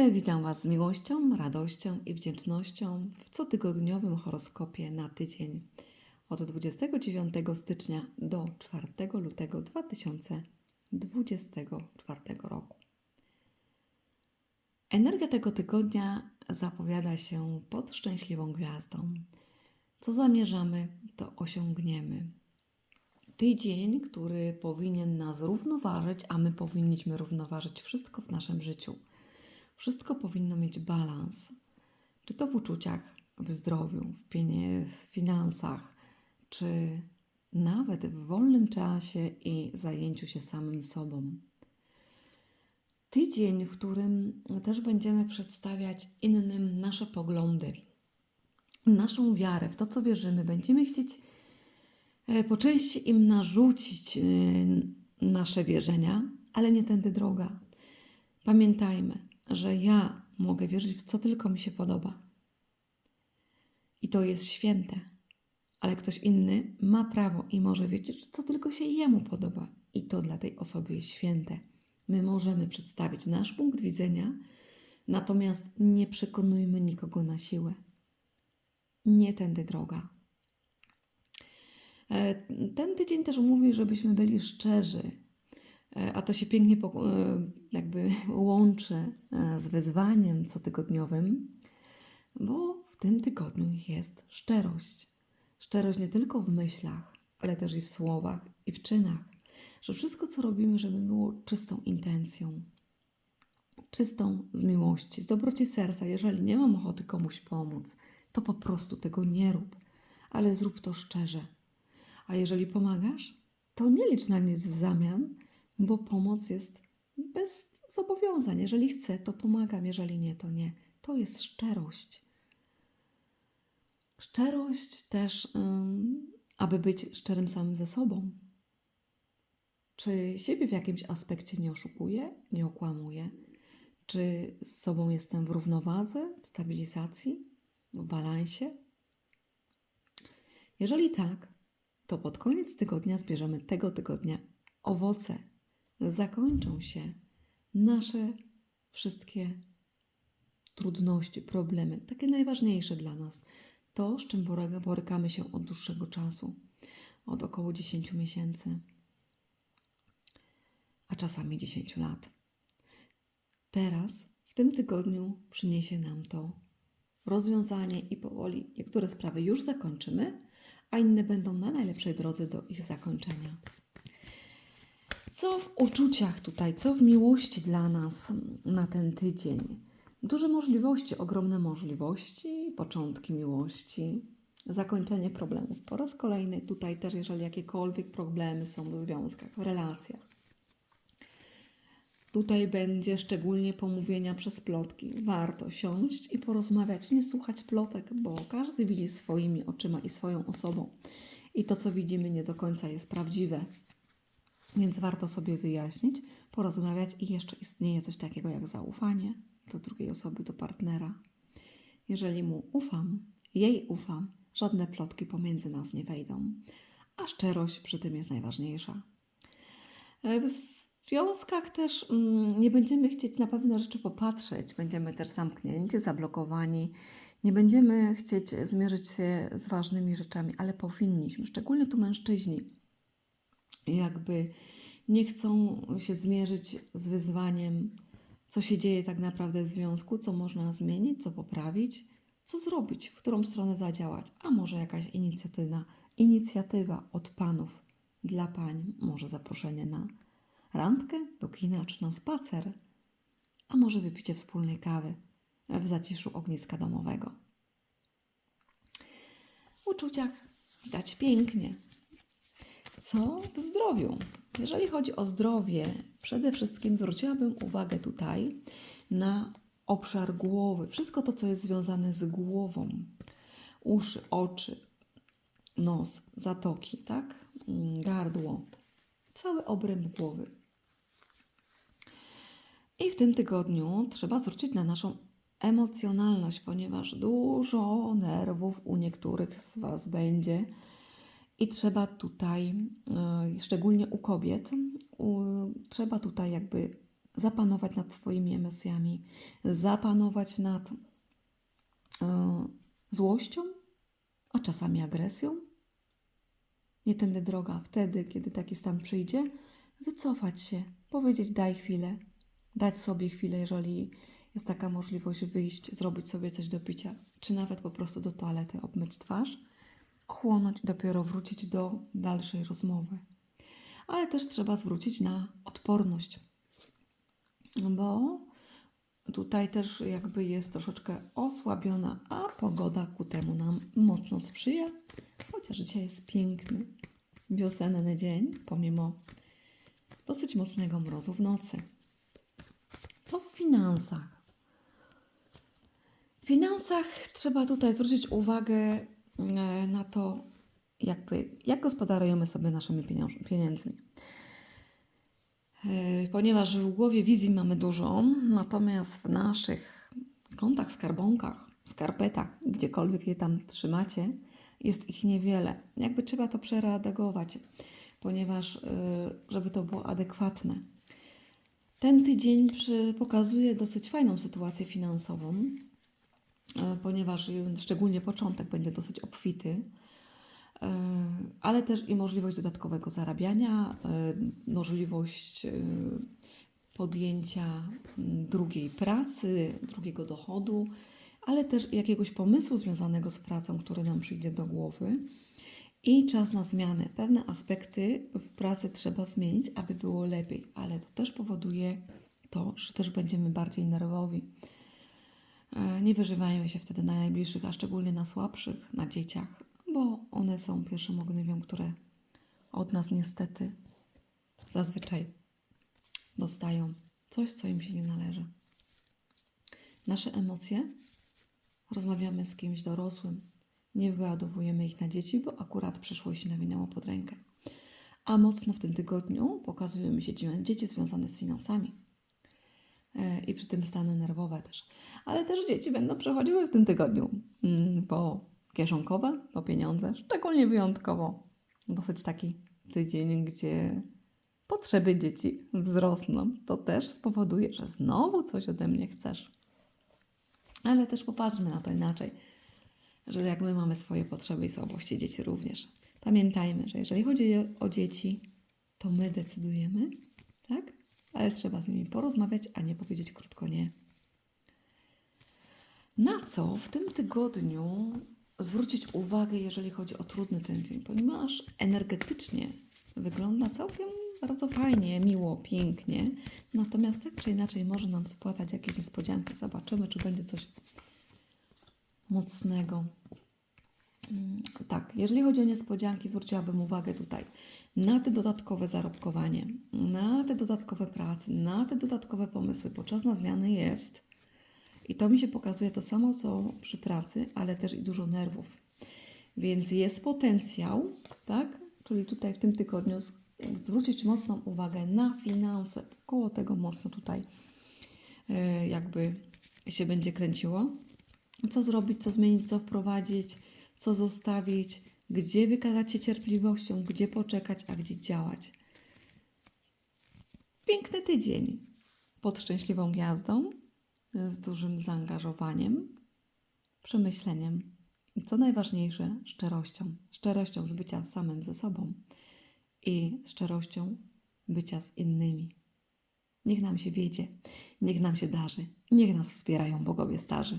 E, Witam Was z miłością, radością i wdzięcznością w cotygodniowym horoskopie na tydzień od 29 stycznia do 4 lutego 2024 roku. Energia tego tygodnia zapowiada się pod szczęśliwą gwiazdą. Co zamierzamy, to osiągniemy. Tydzień, który powinien nas równoważyć, a my powinniśmy równoważyć wszystko w naszym życiu. Wszystko powinno mieć balans. Czy to w uczuciach, w zdrowiu, w, pienie, w finansach, czy nawet w wolnym czasie i zajęciu się samym sobą. Tydzień, w którym też będziemy przedstawiać innym nasze poglądy, naszą wiarę w to, co wierzymy. Będziemy chcieć e, po części im narzucić e, nasze wierzenia, ale nie tędy droga. Pamiętajmy, że ja mogę wierzyć w co tylko mi się podoba. I to jest święte. Ale ktoś inny ma prawo i może wiedzieć, co tylko się jemu podoba. I to dla tej osoby jest święte. My możemy przedstawić nasz punkt widzenia, natomiast nie przekonujmy nikogo na siłę. Nie tędy droga. E, Ten tydzień też mówi, żebyśmy byli szczerzy, a to się pięknie e, jakby łączy e, z wyzwaniem cotygodniowym, bo w tym tygodniu jest szczerość. Szczerość nie tylko w myślach, ale też i w słowach, i w czynach. Że wszystko, co robimy, żeby było czystą intencją, czystą z miłości, z dobroci serca. Jeżeli nie mam ochoty komuś pomóc, to po prostu tego nie rób, ale zrób to szczerze. A jeżeli pomagasz, to nie licz na nic w zamian, bo pomoc jest bez zobowiązań. Jeżeli chcę, to pomagam, jeżeli nie, to nie. To jest szczerość. Szczerość też, aby być szczerym samym ze sobą. Czy siebie w jakimś aspekcie nie oszukuję, nie okłamuję? Czy z sobą jestem w równowadze, w stabilizacji, w balansie? Jeżeli tak, to pod koniec tygodnia zbierzemy tego tygodnia owoce. Zakończą się nasze wszystkie trudności, problemy, takie najważniejsze dla nas. To, z czym boryka- borykamy się od dłuższego czasu, od około 10 miesięcy, a czasami 10 lat. Teraz, w tym tygodniu, przyniesie nam to rozwiązanie i powoli niektóre sprawy już zakończymy, a inne będą na najlepszej drodze do ich zakończenia. Co w uczuciach tutaj, co w miłości dla nas na ten tydzień? Duże możliwości, ogromne możliwości, początki miłości, zakończenie problemów. Po raz kolejny tutaj też, jeżeli jakiekolwiek problemy są w związkach, w relacjach. Tutaj będzie szczególnie pomówienia przez plotki. Warto siąść i porozmawiać, nie słuchać plotek, bo każdy widzi swoimi oczyma i swoją osobą. I to, co widzimy, nie do końca jest prawdziwe. Więc warto sobie wyjaśnić, porozmawiać i jeszcze istnieje coś takiego jak zaufanie do drugiej osoby, do partnera. Jeżeli mu ufam, jej ufam, żadne plotki pomiędzy nas nie wejdą, a szczerość przy tym jest najważniejsza. W związkach też mm, nie będziemy chcieć na pewne rzeczy popatrzeć, będziemy też zamknięci, zablokowani. Nie będziemy chcieć zmierzyć się z ważnymi rzeczami, ale powinniśmy, szczególnie tu mężczyźni, jakby nie chcą się zmierzyć z wyzwaniem, co się dzieje tak naprawdę w związku, co można zmienić, co poprawić, co zrobić, w którą stronę zadziałać, a może jakaś inicjatywa, inicjatywa od panów dla pań, może zaproszenie na randkę, do kina czy na spacer, a może wypicie wspólnej kawy w zaciszu ogniska domowego. W uczuciach widać pięknie, co w zdrowiu? Jeżeli chodzi o zdrowie, przede wszystkim zwróciłabym uwagę tutaj na obszar głowy. Wszystko to, co jest związane z głową. Uszy, oczy, nos, zatoki, tak? Gardło. Cały obręb głowy. I w tym tygodniu trzeba zwrócić na naszą emocjonalność, ponieważ dużo nerwów u niektórych z Was będzie. I trzeba tutaj, y, szczególnie u kobiet, trzeba tutaj jakby zapanować nad swoimi emocjami, zapanować nad e, złością, a czasami agresją. Nie tędy droga, wtedy, kiedy taki stan przyjdzie, wycofać się, powiedzieć daj chwilę, dać sobie chwilę, jeżeli jest taka możliwość wyjść, zrobić sobie coś do picia, czy nawet po prostu do toalety obmyć twarz, ochłonąć i dopiero wrócić do dalszej rozmowy. Ale też trzeba zwrócić na odporność, bo tutaj też jakby jest troszeczkę osłabiona, a pogoda ku temu nam mocno sprzyja, chociaż dzisiaj jest piękny, wiosenny dzień, pomimo dosyć mocnego mrozu w nocy. Co w finansach? W finansach trzeba tutaj zwrócić uwagę na to, jakby, jak gospodarujemy sobie naszymi pieniędzmi. E, Ponieważ w głowie wizji mamy dużo, natomiast w naszych kontach, skarbonkach, skarpetach, gdziekolwiek je tam trzymacie, jest ich niewiele. Jakby trzeba to przeredagować, ponieważ e, żeby to było adekwatne. Ten tydzień pokazuje dosyć fajną sytuację finansową, e, ponieważ y, szczególnie początek będzie dosyć obfity, e, ale też i możliwość dodatkowego zarabiania, e, możliwość e, podjęcia mm, drugiej pracy, drugiego dochodu, ale też jakiegoś pomysłu związanego z pracą, który nam przyjdzie do głowy. I czas na zmiany. Pewne aspekty w pracy trzeba zmienić, aby było lepiej, ale to też powoduje to, że też będziemy bardziej nerwowi. E, Nie wyżywajmy się wtedy na najbliższych, a szczególnie na słabszych, na dzieciach, bo one są pierwszym ogniwiem, które od nas niestety zazwyczaj dostają coś, co im się nie należy. Nasze emocje rozmawiamy z kimś dorosłym, nie wyładowujemy ich na dzieci, bo akurat przyszło się nawinęło pod rękę. A mocno w tym tygodniu pokazują mi się dzie- dzieci związane z finansami. E, I przy tym stany nerwowe też. Ale też dzieci będą przechodziły w tym tygodniu mm, po kieszonkowe, po pieniądze, szczególnie wyjątkowo. Dosyć taki tydzień, gdzie potrzeby dzieci wzrosną. To też spowoduje, że znowu coś ode mnie chcesz. Ale też popatrzmy na to inaczej że jak my mamy swoje potrzeby i słabości, dzieci również. Pamiętajmy, że jeżeli chodzi o dzieci, to my decydujemy, tak? Ale trzeba z nimi porozmawiać, a nie powiedzieć krótko nie. Na co w tym tygodniu zwrócić uwagę, jeżeli chodzi o trudny ten dzień, ponieważ energetycznie wygląda całkiem bardzo fajnie, miło, pięknie, natomiast tak czy inaczej może nam spłatać jakieś niespodzianki. Zobaczymy, czy będzie coś mocnego. Mm, Tak, jeżeli chodzi o niespodzianki, zwróciłabym uwagę tutaj na te dodatkowe zarobkowanie, na te dodatkowe prace, na te dodatkowe pomysły, bo czas na zmiany jest. I to mi się pokazuje to samo, co przy pracy, ale też i dużo nerwów. Więc jest potencjał, tak? Czyli tutaj w tym tygodniu zwrócić mocną uwagę na finanse. Koło tego mocno tutaj e, jakby się będzie kręciło co zrobić, co zmienić, co wprowadzić, co zostawić, gdzie wykazać się cierpliwością, gdzie poczekać, a gdzie działać. Piękny tydzień pod szczęśliwą gwiazdą, z dużym zaangażowaniem, przemyśleniem i co najważniejsze, szczerością. Szczerością z bycia samym ze sobą i szczerością bycia z innymi. Niech nam się wiedzie, niech nam się darzy, niech nas wspierają bogowie starzy.